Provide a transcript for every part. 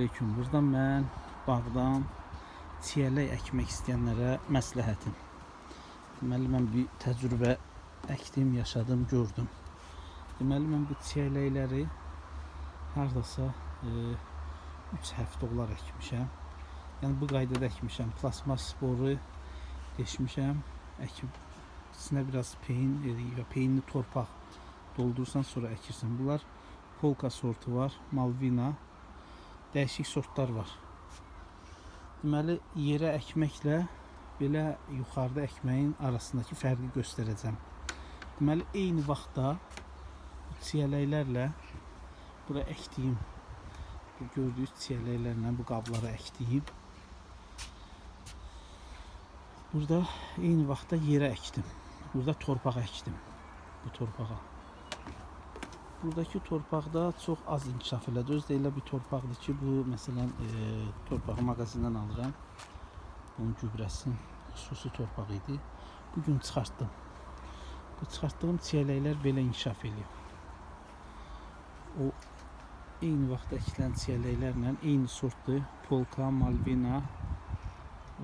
aleyküm. Buradan mən bağdan çiyələk əkmək istəyənlərə məsləhətim. Deməli mən bir təcrübə əkdim, yaşadım, gördüm. Deməli mən bu çiyələkləri hardasa 3 həftə olar əkmişəm. Yəni bu qaydada əkmişəm. Plasmas sporu deşmişəm. Əkib içinə biraz peyin e, və peyinli torpaq doldursan sonra əkirsən. Bunlar polka sortu var, malvina, dəyişik sortlar var. Deməli yerə əkməklə belə yuxarıda əkməyin arasındakı fərqi göstərəcəm. Deməli eyni vaxtda bu çiyələklərlə bura əkdiyim bu gördüyünüz çiyələklərlə bu qablara əkdiyim Burada eyni vaxtda yerə əkdim. Burada torpaq əkdim. Bu torpağa. Buradakı torpaqda çox az inkişaf elədi. Öz də elə bir torpaqdır ki, bu məsələn e, torpağı mağazindən alıram. Bunun gübrəsi xüsusi torpaq idi. Bu gün çıxartdım. Bu çıxartdığım çiyələklər belə inkişaf eləyib. O eyni vaxtda əkilən çiyələklərlə eyni sortdur. Polka, Malvina,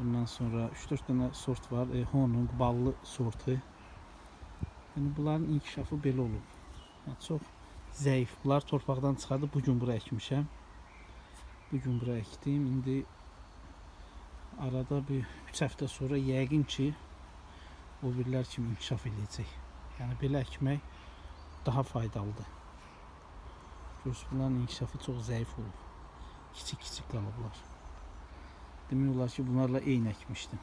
ondan sonra 3-4 dənə sort var. E, Honung, ballı sortu. Yəni bunların inkişafı belə olub. Yəni, çox zəif. Bunlar torpaqdan çıxardı. Bu gün bura əkmişəm. Bu gün bura. İndi arada bir 3 həftə sonra yəqin ki o birlər kimi inkişaf edəcək. Yəni belə əkmək daha faydalıdır. Görürsünüz bunların inkişafı çox zəif olub. Kiçik-kiçik qalıblar. Demək olar ki, bunlarla eyni əkmişdim.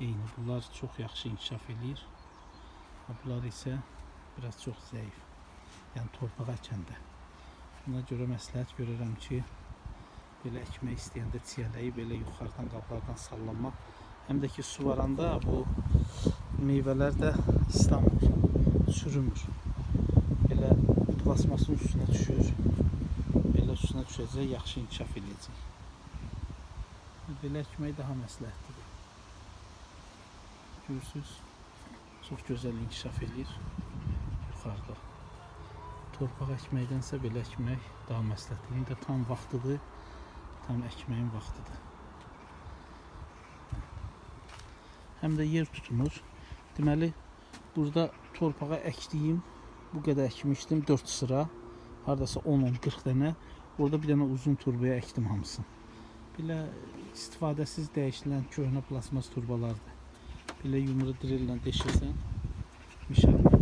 Eyni. Bunlar çox yaxşı inkişaf eləyir. Bunlar isə biraz çox zəif. Yəni torpağa əkəndə. Buna görə məsləhət görürəm ki, belə əkmək istəyəndə çiyələyi belə yuxarıdan qablardan sallanmaq. Həm də ki su varanda bu meyvələr də islanmır, çürümür. Belə plasmasın üstünə düşür. Belə üstünə düşəcək, yaxşı inkişaf eləyəcək. Belə əkmək daha məsləhətlidir. Görürsüz, çox gözəl inkişaf eləyir yuxarıda. Torpaq əkməkdənsə belə əkmək daha məsləhətli. İndi tam vaxtıdır. Tam əkməyin vaxtıdır. Həm də yer tutmur. Deməli, burada torpağa əkdiyim bu qədər əkmişdim 4 sıra. Hardasa 10-10-40 dənə. Orada bir dənə uzun turbaya əkdim hamısını. Belə istifadəsiz dəyişilən köhnə plasmas turbalardır. Belə yumru drillə deşirsən, mişarma